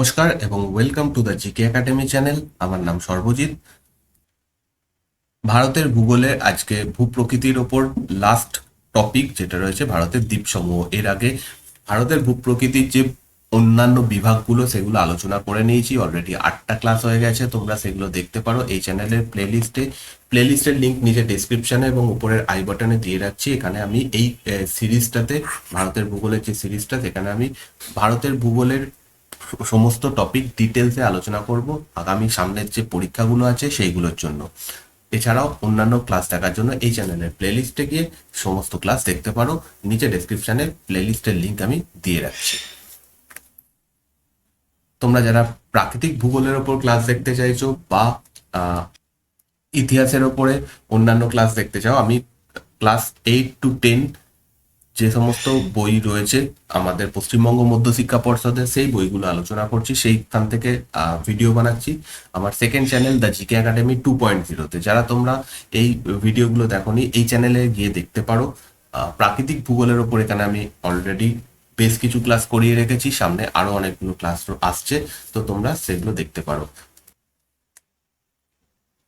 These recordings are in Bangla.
নমস্কার এবং welcome to the GK academy channel আমার নাম সর্বজিৎ। ভারতের ভূগোলে আজকে ভূপ্রকৃতির ওপর লাস্ট টপিক যেটা রয়েছে ভারতের দ্বীপসমূহ। এর আগে ভারতের ভূপ্রকৃতির যে অন্যান্য বিভাগগুলো, সেগুলো আলোচনা করে নিয়েছি। অলরেডি আটটা ক্লাস হয়ে গেছে, তোমরা সেগুলো দেখতে পারো। এই চ্যানেলের প্লেলিস্টে প্লেলিস্টের লিঙ্ক নিচে ডিসক্রিপশনে এবং উপরের আই বাটনে দিয়ে রাখছি। এখানে আমি এই সিরিজটাতে ভারতের ভূগোলের যে সিরিজটা সেখানে আমি ভারতের ভূগোলের সমস্ত টপিক ডিটেলসে আলোচনা করব, আগামী সামনের যে পরীক্ষাগুলো আছে সেইগুলোর জন্য। এছাড়াও অন্যান্য ক্লাস দেখার জন্য এই চ্যানেলের প্লেলিস্টে গিয়ে সমস্ত ক্লাস দেখতে পারো। নিচে ডেসক্রিপশনে প্লেলিস্টের লিঙ্ক আমি দিয়ে রাখছি। তোমরা যারা প্রাকৃতিক ভূগোলের ওপর ক্লাস দেখতে চাইছো বা ইতিহাসের ওপরে অন্যান্য ক্লাস দেখতে চাও, আমি ক্লাস এইট টু টেন যে সমস্ত বই রয়েছে আমাদের পশ্চিমবঙ্গ মধ্য শিক্ষা পর্ষদের, সেই বইগুলো আলোচনা করছি। সেইখান থেকে ভিডিও বানাচ্ছি। আমার second channel the GK academy two point জিরোতে যারা তোমরা এই ভিডিওগুলো দেখোনি, এই চ্যানেলে গিয়ে দেখতে পারো। প্রাকৃতিক ভূগোলের ওপর এখানে আমি অলরেডি বেশ কিছু ক্লাস করিয়ে রেখেছি। সামনে আরও অনেকগুলো ক্লাস আসছে। তো তোমরা সেগুলো দেখতে পারো।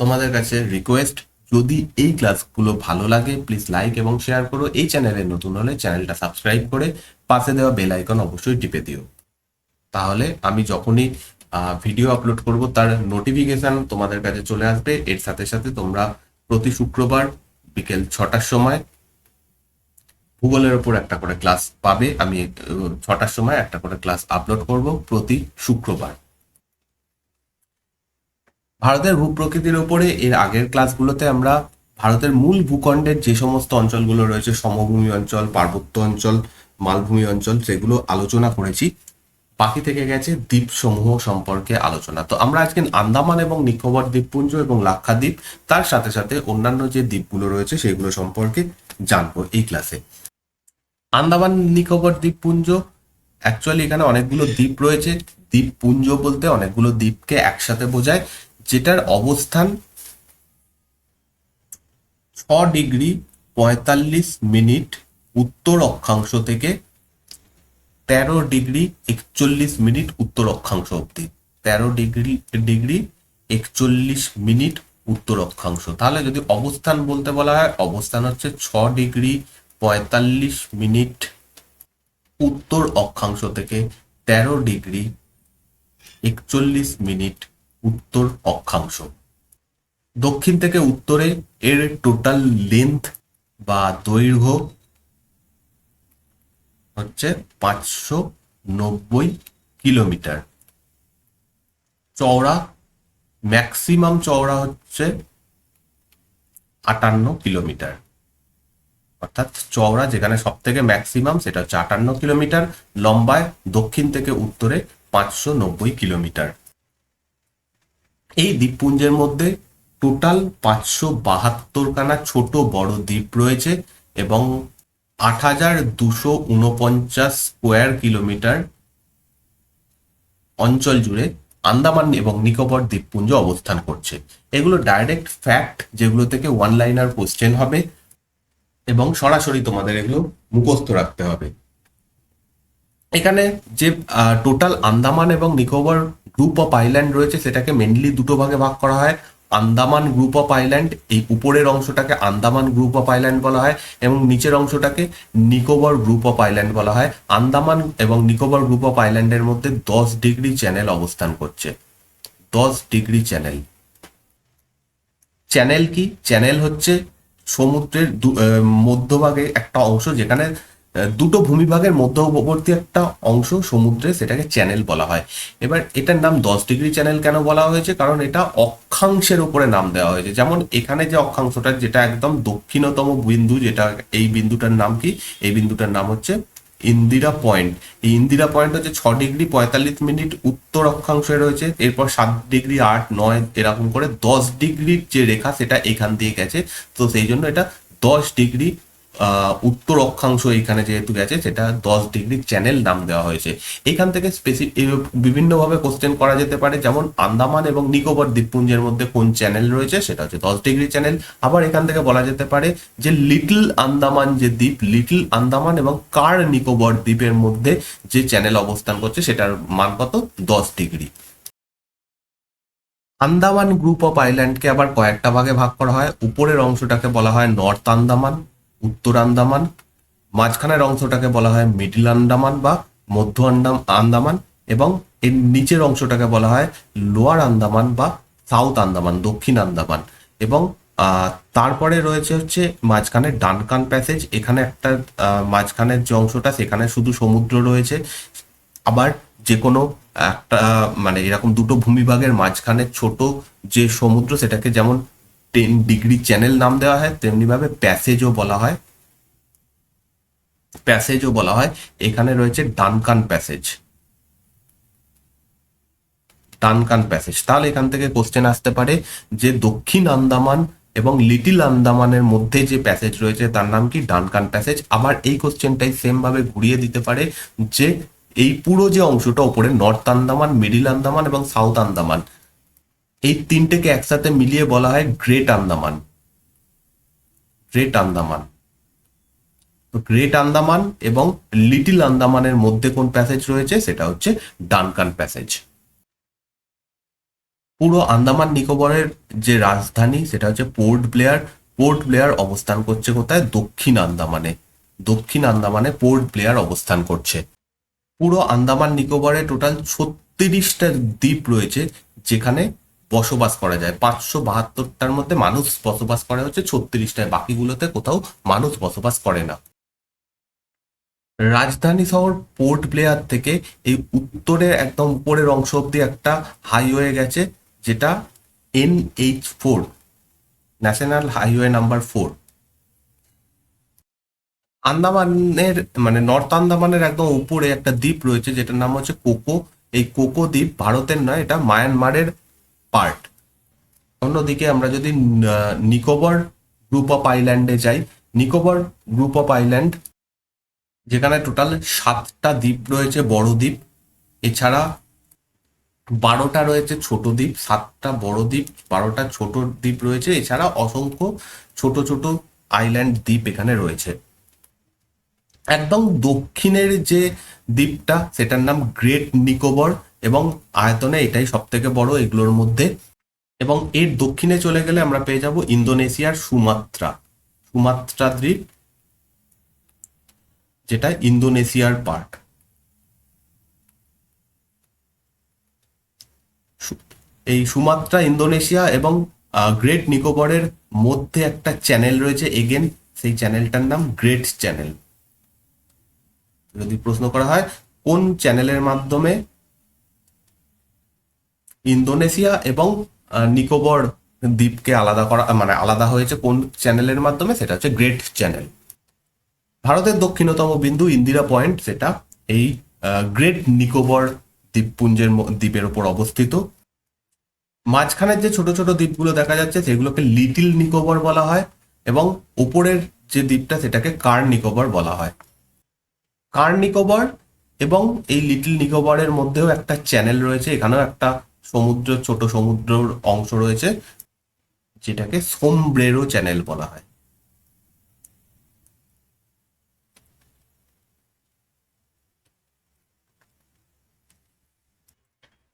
তোমাদের কাছে রিকোয়েস্ট যদি এই ক্লাসগুলো ভালো লাগে প্লিজ লাইক এবং শেয়ার করো। এই চ্যানেলে নতুন হলে চ্যানেলটা সাবস্ক্রাইব করে পাশে দেওয়া বেল আইকন অবশ্যই টিপে দিও। তাহলে আমি যখনই ভিডিও আপলোড করব, তার নোটিফিকেশন তোমাদের কাছে চলে আসবে। এর সাথে সাথে তোমরা প্রতি শুক্রবার বিকেল ছটার সময় ভূগোলের ওপর একটা করে ক্লাস পাবে। আমি ছটার সময় একটা করে ক্লাস আপলোড করব প্রতি শুক্রবার। ভারতের ভূপ্রকৃতির ওপরে এর আগের ক্লাসগুলোতে আমরা ভারতের মূল ভূখণ্ডের যে সমস্ত অঞ্চলগুলো রয়েছে, সমভূমি অঞ্চল, পার্বত্য অঞ্চল, মালভূমি অঞ্চল সেগুলো আলোচনা করেছি, বাকি থেকে গেছে দ্বীপ সমূহ সম্পর্কে আলোচনা। তো আমরা আজকে আন্দামান এবং নিকোবর দ্বীপপুঞ্জ এবং লাক্ষাদ্বীপ, তার সাথে সাথে অন্যান্য যে দ্বীপগুলো রয়েছে, সেগুলো সম্পর্কে জানব এই ক্লাসে আন্দামান, নিকোবর দ্বীপপুঞ্জ অ্যাকচুয়ালি এখানে অনেকগুলো দ্বীপ রয়েছে। দ্বীপপুঞ্জ বলতে অনেকগুলো দ্বীপকে একসাথে বোঝায়। যেটার অবস্থান ছ ডিগ্রি পঁয়তাল্লিশ মিনিট উত্তর অক্ষাংশ থেকে তেরো ডিগ্রি একচল্লিশ মিনিট উত্তর অক্ষাংশ অব্দি তেরো ডিগ্রি ডিগ্রি একচল্লিশ মিনিট উত্তর অক্ষাংশ। তাহলে যদি অবস্থান বলতে বলা হয়, অবস্থান হচ্ছে ছ ডিগ্রি পঁয়তাল্লিশ মিনিট উত্তর অক্ষাংশ থেকে তেরো ডিগ্রি একচল্লিশ মিনিট উত্তর অক্ষাংশ। দক্ষিণ থেকে উত্তরে এর টোটাল লেন্থ বা দৈর্ঘ্য হচ্ছে পাঁচশো নব্বই কিলোমিটার। চওড়া ম্যাক্সিমাম চওড়া হচ্ছে আটান্ন কিলোমিটার। অর্থাৎ চওড়া যেখানে সব থেকে ম্যাক্সিমাম সেটা হচ্ছে আটান্ন কিলোমিটার, লম্বায় দক্ষিণ থেকে উত্তরে পাঁচশো নব্বই কিলোমিটার। এই দ্বীপপুঞ্জের মধ্যে টোটাল পাঁচশো বাহাত্তরখানা ছোট বড় দ্বীপ রয়েছে এবং আট হাজার দুশো উনপঞ্চাশ স্কোয়ার কিলোমিটার অঞ্চল জুড়ে আন্দামান এবং নিকোবর দ্বীপপুঞ্জ অবস্থান করছে। এগুলো ডাইরেক্ট ফ্যাক্ট যেগুলো থেকে ওয়ান লাইনার কোশ্চেন হবে এবং সরাসরি তোমাদের এগুলো মুখস্থ রাখতে হবে। এখানে যে টোটাল আন্দামান এবং নিকোবর গ্রুপ অফ আইল্যান্ড রয়েছে, সেটাকে মেনলি দুটো ভাগে ভাগ করা হয়। আন্দামান গ্রুপ অফ আইল্যান্ড এই উপরের অংশটাকে আন্দামান গ্রুপ অফ আইল্যান্ড বলা হয় এবং নিচের অংশটাকে নিকোবর গ্রুপ অফ আইল্যান্ড বলা হয়। আন্দামান এবং নিকোবর গ্রুপ অফ আইল্যান্ডের মধ্যে দশ ডিগ্রি চ্যানেল অবস্থান করছে। দশ ডিগ্রি চ্যানেল চ্যানেল কি? চ্যানেল হচ্ছে সমুদ্রের মধ্যভাগে একটা অংশ যেখানে দুটো ভূমিভাগের মধ্যবর্তী একটা অংশ সমুদ্রে সেটাকে চ্যানেল বলা হয়। এবার এটার নাম দশ ডিগ্রি চ্যানেল কেন বলা হয়েছে? কারণ এটা অক্ষাংশের উপরে নাম দেওয়া হয়েছে। যেমন এখানে যে অক্ষাংশটা, যেটা একদম দক্ষিণতম বিন্দু, যেটা এই বিন্দুটার নাম কি? এই বিন্দুটার নাম হচ্ছে ইন্দিরা পয়েন্ট। এই ইন্দিরা পয়েন্ট হচ্ছে ছ ডিগ্রি পঁয়তাল্লিশ মিনিট উত্তর অক্ষাংশে রয়েছে। এরপর সাত ডিগ্রি আট নয় এরকম করে দশ ডিগ্রির যে রেখা, সেটা এখান দিয়ে গেছে। তো সেই জন্য এটা দশ ডিগ্রি উত্তর অক্ষাংশ এখানে যেহেতু গেছে, সেটা দশ ডিগ্রি চ্যানেল নাম দেওয়া হয়েছে। এখান থেকে স্পেসিফিক বিভিন্নভাবে কোশ্চেন করা যেতে পারে, যেমন আন্দামান এবং নিকোবর দ্বীপপুঞ্জের মধ্যে কোন চ্যানেল রয়েছে, সেটা হচ্ছে দশ ডিগ্রি চ্যানেল আবার এখান থেকে বলা যেতে পারে যে লিটল আন্দামান যে দ্বীপ লিটল আন্দামান এবং কার নিকোবর দ্বীপের মধ্যে যে চ্যানেল অবস্থান করছে, সেটার মান কত? দশ ডিগ্রি। আন্দামান গ্রুপ অফ আইল্যান্ডকে আবার কয়েকটা ভাগে ভাগ করা হয়। উপরের অংশটাকে বলা হয় নর্থ আন্দামান। উত্তর আন্দামান, মাঝখানের অংশটাকে বলা হয় মিডিল আন্দামান বা মধ্য আন্দাম, আন্দামান এবং এর নিচের অংশটাকে বলা হয় লোয়ার আন্দামান বা সাউথ আন্দামান, দক্ষিণ আন্দামান এবং তারপরে রয়েছে হচ্ছে মাঝখানে ডানকান প্যাসেজ, এখানে একটা মাঝখানের যে অংশটা সেখানে শুধু সমুদ্র রয়েছে, আবার যে কোনো একটা মানে এরকম দুটো ভূমিভাগের মাঝখানে ছোট যে সমুদ্র সেটাকে যেমন টেন ডিগ্রি চ্যানেল নাম দেওয়া হয়, তেমনি ভাবে প্যাসেজও বলা হয়। প্যাসেজও বলা হয়। এখানে রয়েছে ডানকান প্যাসেজ ডানকান প্যাসেজ তাহলে এখান থেকে কোশ্চেন আসতে পারে যে দক্ষিণ আন্দামান এবং লিটিল আন্দামানের মধ্যে যে প্যাসেজ রয়েছে, তার নাম কি? ডানকান প্যাসেজ আবার এই কোশ্চেনটাই সেম ভাবে ঘুরিয়ে দিতে পারে যে এই পুরো যে অংশটা উপরে নর্থ আন্দামান মিডিল আন্দামান এবং সাউথ আন্দামান এই তিনটেকে একসাথে মিলিয়ে বলা হয় গ্রেট আন্দামান গ্রেট আন্দামান তো গ্রেট আন্দামান এবং লিটিল আন্দামানের মধ্যে কোন প্যাসেজ রয়েছে? সেটা হচ্ছে ডানকান প্যাসেজ পুরো আন্দামান নিকোবরের যে রাজধানী, সেটা হচ্ছে পোর্ট ব্লেয়ার পোর্ট ব্লেয়ার অবস্থান করছে কোথায়? দক্ষিণ আন্দামানে দক্ষিণ আন্দামানে পোর্ট ব্লেয়ার অবস্থান করছে। পুরো আন্দামান নিকোবরে টোটাল ছত্রিশটা দ্বীপ রয়েছে, যেখানে বসবাস করা যায়। পাঁচশো বাহাত্তরটার মধ্যে মানুষ বসবাস করে হচ্ছে ছত্রিশটায়, বাকিগুলোতে কোথাও মানুষ বসবাস করে না। রাজধানী শহর পোর্ট ব্লেয়ার থেকে এই উত্তরে একদম উপরের অংশ অব্দি একটা হাইওয়ে গেছে, যেটা N H four, national highway number four. আন্দামানের মানে নর্থ আন্দামানের একদম উপরে একটা দ্বীপ রয়েছে, যেটার নাম হচ্ছে কোকো। এই কোকো দ্বীপ ভারতের নয়, এটা মায়ানমারের পার্ট অন্যদিকে আমরা যদি নিকোবর গ্রুপ অফ আইল্যান্ডে যাই, নিকোবর গ্রুপ অফ আইল্যান্ড, যেখানে টোটাল সাতটা দ্বীপ রয়েছে, বড় দ্বীপ। এছাড়া বারোটা রয়েছে ছোট দ্বীপ, সাতটা বড় দ্বীপ, বারোটা ছোট দ্বীপ রয়েছে। এছাড়া অসংখ্য ছোট ছোট আইল্যান্ড দ্বীপ এখানে রয়েছে। একদম দক্ষিণের যে দ্বীপটা, সেটার নাম গ্রেট নিকোবর। এবং আয়তনে এটাই সব থেকে বড় এগুলোর মধ্যে। এবং এর দক্ষিণে চলে গেলে আমরা পেয়ে যাব ইন্দোনেশিয়ার সুমাত্রা। সুমাত্রা দ্বীপ, যেটা ইন্দোনেশিয়ার পার্ট এই সুমাত্রা ইন্দোনেশিয়া এবং গ্রেট নিকোবরের মধ্যে একটা চ্যানেল রয়েছে। এগেন, সেই চ্যানেলটার নাম গ্রেট চ্যানেল। যদি প্রশ্ন করা হয়, কোন চ্যানেলের মাধ্যমে ইন্দোনেশিয়া এবং নিকোবর দ্বীপকে আলাদা করা মানে আলাদা হয়েছে কোন চ্যানেলের মাধ্যমে? সেটা হচ্ছে গ্রেট চ্যানেল ভারতের দক্ষিণতম বিন্দু ইন্দিরা পয়েন্ট, সেটা এই গ্রেট নিকোবর দ্বীপপুঞ্জের দ্বীপের ওপর অবস্থিত। মাঝখানের যে ছোট ছোট দ্বীপগুলো দেখা যাচ্ছে, সেগুলোকে লিটিল নিকোবর বলা হয় এবং উপরের যে দ্বীপটা, সেটাকে কার নিকোবর বলা হয়। কার নিকোবর এবং এই লিটিল নিকোবরের মধ্যেও একটা চ্যানেল রয়েছে, এখানেও একটা সমুদ্র, ছোট সমুদ্রর অংশ রয়েছে, যেটাকে সোমব্রেরো চ্যানেল বলা হয়।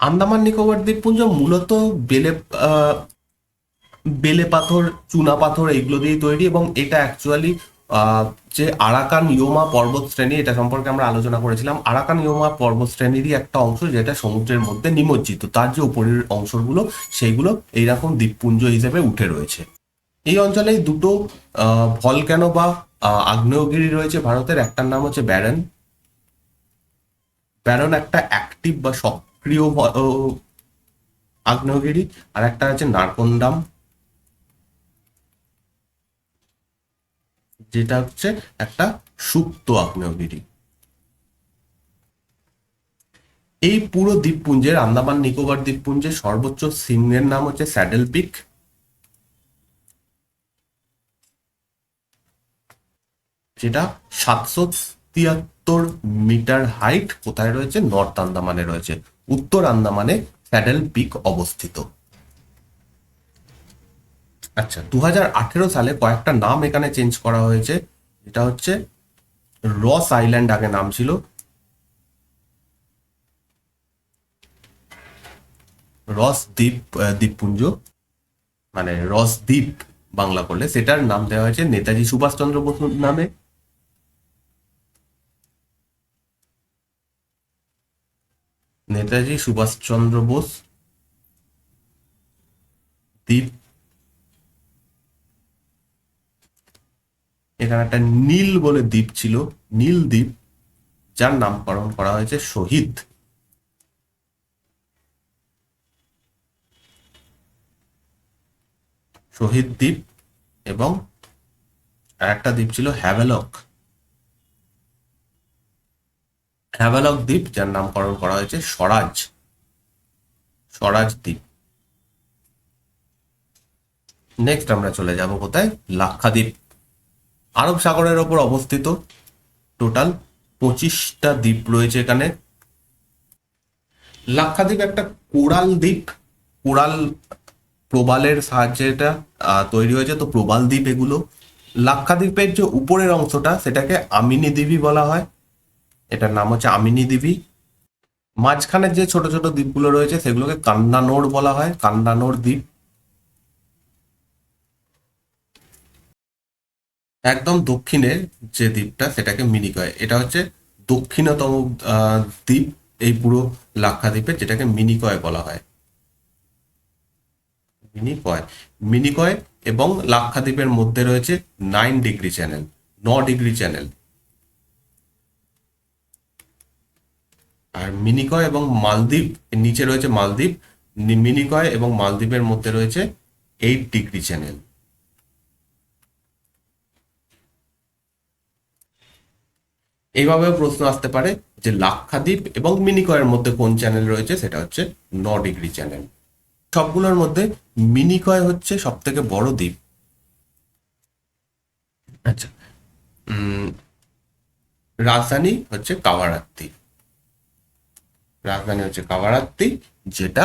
আন্দামান নিকোবর দ্বীপপুঞ্জ মূলত বেলে বেলে পাথর, চুনা পাথর, এইগুলো দিয়ে তৈরি এবং এটা অ্যাকচুয়ালি যে আরাকান ইয়োমা পর্বত শ্রেণি, এটা সম্পর্কে আমরা আলোচনা করেছিলাম। আরাকান ইয়োমা পর্বত শ্রেণীরই একটা অংশ যেটা সমুদ্রের মধ্যে নিমজ্জিত। তার যে উপরের অংশগুলো, সেইগুলো এইরকম দ্বীপপুঞ্জ হিসেবে উঠে রয়েছে। এই অঞ্চলে দুটো ভলক্যানো বা আগ্নেয়গিরি রয়েছে ভারতের। একটার নাম হচ্ছে ব্যারন। ব্যারন একটা অ্যাক্টিভ বা সক্রিয় আগ্নেয়গিরি। আর একটা আছে নারকন্দাম যেটা হচ্ছে একটা সুপ্ত আগ্নেয়গিরি। এই পুরো দ্বীপপুঞ্জের, আন্দামান নিকোবর দ্বীপপুঞ্জের সর্বোচ্চ শৃঙ্গের নাম হচ্ছে স্যাডেল পিক। যেটা সাতশো তিয়াত্তর মিটার হাইট, কোথায় রয়েছে? নর্থ আন্দামানে রয়েছে। উত্তর আন্দামানে স্যাডেল পিক অবস্থিত। আচ্ছা দু হাজার আঠেরো সালে কয়েকটা নাম এখানে চেঞ্জ করা হয়েছে। এটা হচ্ছে রস আইল্যান্ড আগে নাম ছিল। রস দ্বীপ দ্বীপপুঞ্জ মানে রস দ্বীপ বাংলা করলে। সেটার নাম দেওয়া হয়েছে নেতাজি সুভাষচন্দ্র বসুর নামে। নেতাজি সুভাষচন্দ্র বোস দ্বীপ এখানে একটা নীল বলে দ্বীপ ছিল, নীল দ্বীপ, যার নামকরণ করা হয়েছে শহীদ। শহীদ দ্বীপ এবং একটা দ্বীপ ছিল হ্যাভেলক। হ্যাভেলক দ্বীপ, যার নামকরণ করা হয়েছে স্বরাজ। স্বরাজ দ্বীপ। নেক্সট আমরা চলে যাব কোথায়? লাক্ষাদ্বীপ। আরব সাগরের ওপর অবস্থিত টোটাল পঁচিশটা দ্বীপ রয়েছে এখানে। লাক্ষাদ্বীপ একটা কোরাল দ্বীপ। কোরাল প্রবালের সাহায্যে এটা তৈরি হয়েছে। তো প্রবাল দ্বীপ এগুলো। লাক্ষাদ্বীপের যে উপরের অংশটা, সেটাকে আমিনি দ্বীপই বলা হয়। এটার নাম হচ্ছে আমিনি দ্বীপই। মাঝখানের যে ছোট ছোট দ্বীপগুলো রয়েছে, সেগুলোকে কান্দানোর বলা হয়। কান্দানোর দ্বীপ। একদম দক্ষিণের যে দ্বীপটা সেটাকে মিনিকয় এটা হচ্ছে দক্ষিণতম দ্বীপ, এই পুরো লাক্ষাদ্বীপের যেটাকে মিনিকয় বলা হয়। মিনিকয় মিনিকয় এবং লাক্ষাদ্বীপের মধ্যে রয়েছে নাইন ডিগ্রি চ্যানেল ন ডিগ্রি চ্যানেল আর মিনিকয় এবং মালদ্বীপ নিচে রয়েছে মালদ্বীপ মিনিকয় এবং মালদ্বীপের মধ্যে রয়েছে এইট ডিগ্রি চ্যানেল এইভাবেও প্রশ্ন আসতে পারে যে লাক্ষাদ্বীপ এবং মিনিকয়ের মধ্যে কোন চ্যানেল রয়েছে? সেটা হচ্ছে ন ডিগ্রি চ্যানেল সবগুলোর মধ্যে মিনিকয় হচ্ছে সব থেকে বড় দ্বীপ। আচ্ছা। রাজধানী হচ্ছে কাভারাত্তি। রাজধানী হচ্ছে কাভারাত্তি, যেটা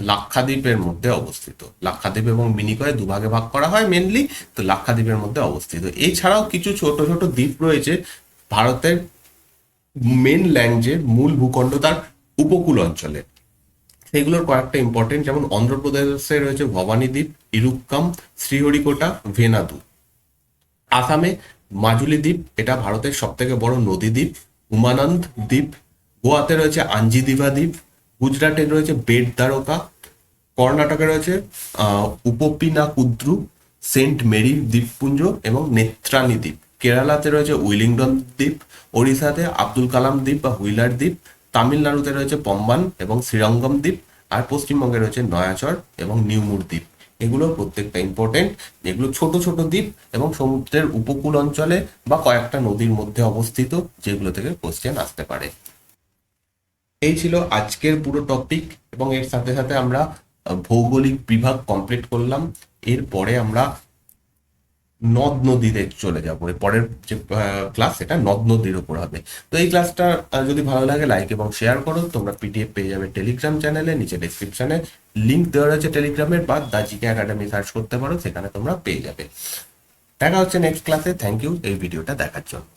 লাক্ষাদ্বীপের মধ্যে অবস্থিত। লাক্ষাদ্বীপ এবং মিনিকয় দুভাগে ভাগ করা হয় মেনলি তো লাক্ষাদ্বীপের মধ্যে অবস্থিত। এছাড়াও কিছু ছোট ছোট দ্বীপ রয়েছে ভারতের মেন ল্যান্ডে মূল ভূখণ্ড তার উপকূল অঞ্চলে। সেগুলোর কয়েকটা ইম্পর্টেন্ট যেমন অন্ধ্রপ্রদেশে রয়েছে ভবানী দ্বীপ ইরুক্কাম শ্রীহরিকোটা, ভেনাদু। আসামে মাজুলি দ্বীপ, এটা ভারতের সব থেকে বড় নদী দ্বীপ। উমানন্দ দ্বীপ। গোয়াতে রয়েছে আঞ্জিদিভা দ্বীপ। গুজরাটে রয়েছে বেট দ্বারকা কর্ণাটকে রয়েছে আহ, উপপিনাকুদ্রু সেন্ট মেরি দ্বীপপুঞ্জ এবং নেত্রানি দ্বীপ। কেরালাতে রয়েছে উইলিংডন দ্বীপ ওড়িশাতে আব্দুল কালাম দ্বীপ বা হুইলার দ্বীপ তামিলনাড়ুতে রয়েছে পম্বান এবং শ্রীরঙ্গম দ্বীপ আর পশ্চিমবঙ্গে রয়েছে নয়াচর এবং নিউমুর দ্বীপ। এগুলো প্রত্যেকটা ইম্পর্টেন্ট যেগুলো ছোট ছোট দ্বীপ এবং সমুদ্রের উপকূল অঞ্চলে বা কয়েকটা নদীর মধ্যে অবস্থিত যেগুলো থেকে কোশ্চেন আসতে পারে। এই ছিল আজকের পুরো টপিক এবং এর সাথে সাথে আমরা ভৌগোলিক বিভাগ কমপ্লিট করলাম। এরপরে আমরা নদ নদীতে চলে যাব। পরের যে ক্লাস সেটা নদ নদীর উপর হবে। তো এই ক্লাসটা যদি ভালো লাগে লাইক এবং শেয়ার করো। তোমরা পিডিএফ পেয়ে যাবে টেলিগ্রাম চ্যানেলে নিচে ডেসক্রিপশনে লিঙ্ক দেওয়া রয়েছে টেলিগ্রামের বা দাজিকে একাডেমি সার্চ করতে পারো, সেখানে তোমরা পেয়ে যাবে। দেখা হচ্ছে নেক্সট ক্লাসে থ্যাংক ইউ এই ভিডিওটা দেখার জন্য।